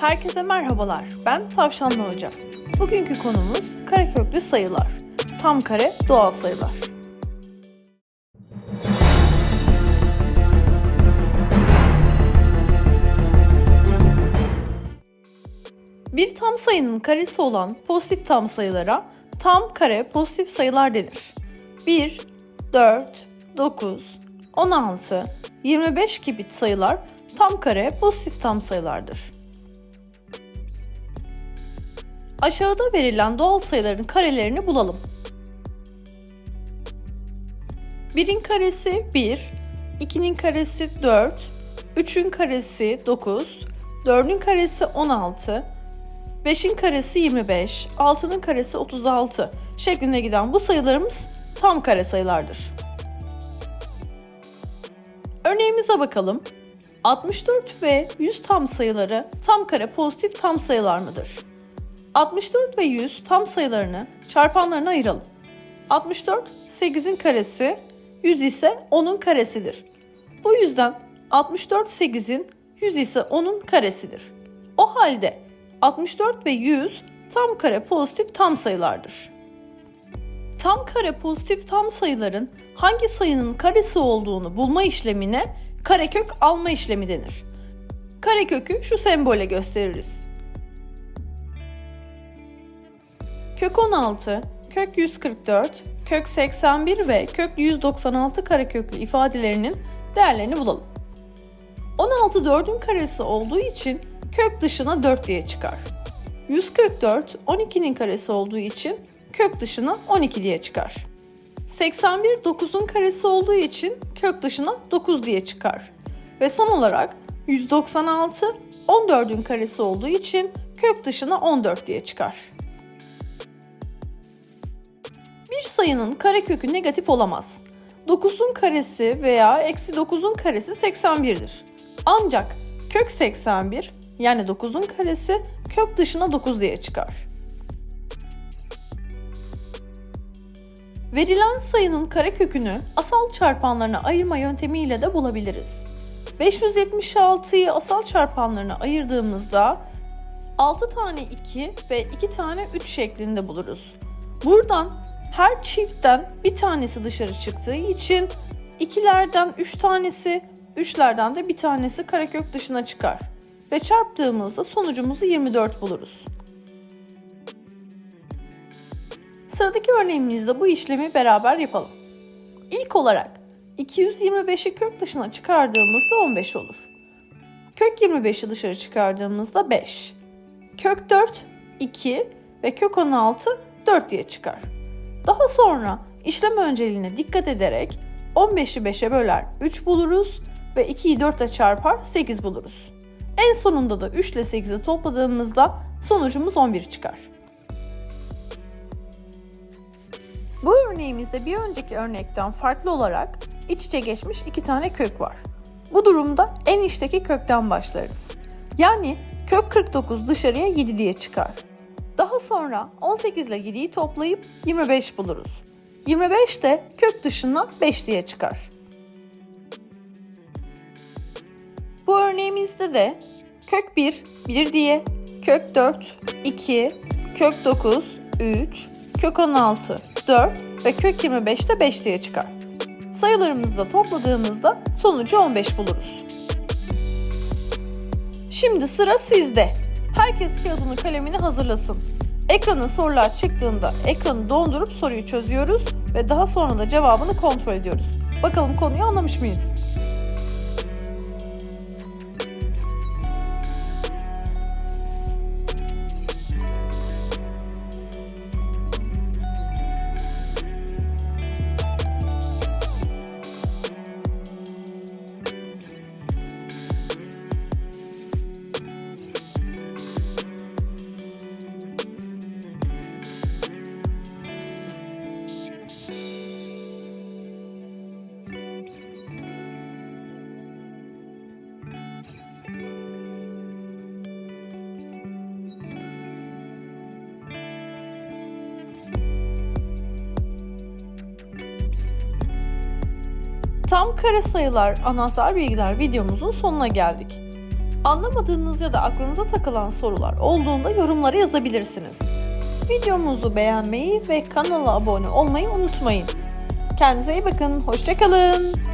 Herkese merhabalar. Ben Tavşanlı Hoca. Bugünkü konumuz kareköklü sayılar. Tam kare doğal sayılar. Bir tam sayının karesi olan pozitif tam sayılara tam kare pozitif sayılar denir. 1, 4, 9, 16, 25 gibi sayılar tam kare pozitif tam sayılardır. Aşağıda verilen doğal sayıların karelerini bulalım. 1'in karesi 1, 2'nin karesi 4, 3'ün karesi 9, 4'ün karesi 16, 5'in karesi 25, 6'nın karesi 36 şeklinde giden bu sayılarımız tam kare sayılardır. Örneğimize bakalım. 64 ve 100 tam sayıları tam kare pozitif tam sayılar mıdır? 64 ve 100 tam sayılarını çarpanlarına ayıralım. 64 8'in karesi, 100 ise 10'un karesidir. Bu yüzden 64 8'in 100 ise 10'un karesidir. O halde 64 ve 100 tam kare pozitif tam sayılardır. Tam kare pozitif tam sayıların hangi sayının karesi olduğunu bulma işlemine karekök alma işlemi denir. Karekökü şu sembole gösteririz. Kök 16, kök 144, kök 81 ve kök 196 kareköklü ifadelerinin değerlerini bulalım. 16 4'ün karesi olduğu için kök dışına 4 diye çıkar. 144 12'nin karesi olduğu için kök dışına 12 diye çıkar. 81 9'un karesi olduğu için kök dışına 9 diye çıkar. Ve son olarak 196 14'ün karesi olduğu için kök dışına 14 diye çıkar. Sayının karekökü negatif olamaz. 9'un karesi veya eksi 9'un karesi 81'dir. Ancak kök 81 yani 9'un karesi kök dışına 9 diye çıkar. Verilen sayının karekökünü asal çarpanlarına ayırma yöntemiyle de bulabiliriz. 576'yı asal çarpanlarına ayırdığımızda 6 tane 2 ve 2 tane 3 şeklinde buluruz. Buradan her çiftten bir tanesi dışarı çıktığı için ikilerden 3 tanesi, 3'lerden de bir tanesi karekök dışına çıkar. Ve çarptığımızda sonucumuzu 24 buluruz. Sıradaki örneğimizde bu işlemi beraber yapalım. İlk olarak 225'i kök dışına çıkardığımızda 15 olur. Kök 25'i dışarı çıkardığımızda 5. Kök 4 2 ve kök 16 4 diye çıkar. Daha sonra işlem önceliğine dikkat ederek 15'i 5'e böler 3 buluruz ve 2'yi 4 ile çarpar 8 buluruz. En sonunda da 3 ile 8'i topladığımızda sonucumuz 11 çıkar. Bu örneğimizde bir önceki örnekten farklı olarak iç içe geçmiş iki tane kök var. Bu durumda en içteki kökten başlarız. Yani kök 49 dışarıya 7 diye çıkar. Daha sonra 18 ile 7'yi toplayıp 25 buluruz. 25 de kök dışına 5 diye çıkar. Bu örneğimizde de kök 1 1 diye, kök 4 2, kök 9 3, kök 16 4 ve kök 25 de 5 diye çıkar. Sayılarımızı da topladığımızda sonucu 15 buluruz. Şimdi sıra sizde. Herkes kağıdını kalemini hazırlasın. Ekrana sorular çıktığında ekranı dondurup soruyu çözüyoruz ve daha sonra da cevabını kontrol ediyoruz. Bakalım konuyu anlamış mıyız? Tam kare sayılar anahtar bilgiler videomuzun sonuna geldik. Anlamadığınız ya da aklınıza takılan sorular olduğunda yorumlara yazabilirsiniz. Videomuzu beğenmeyi ve kanala abone olmayı unutmayın. Kendinize iyi bakın, hoşçakalın.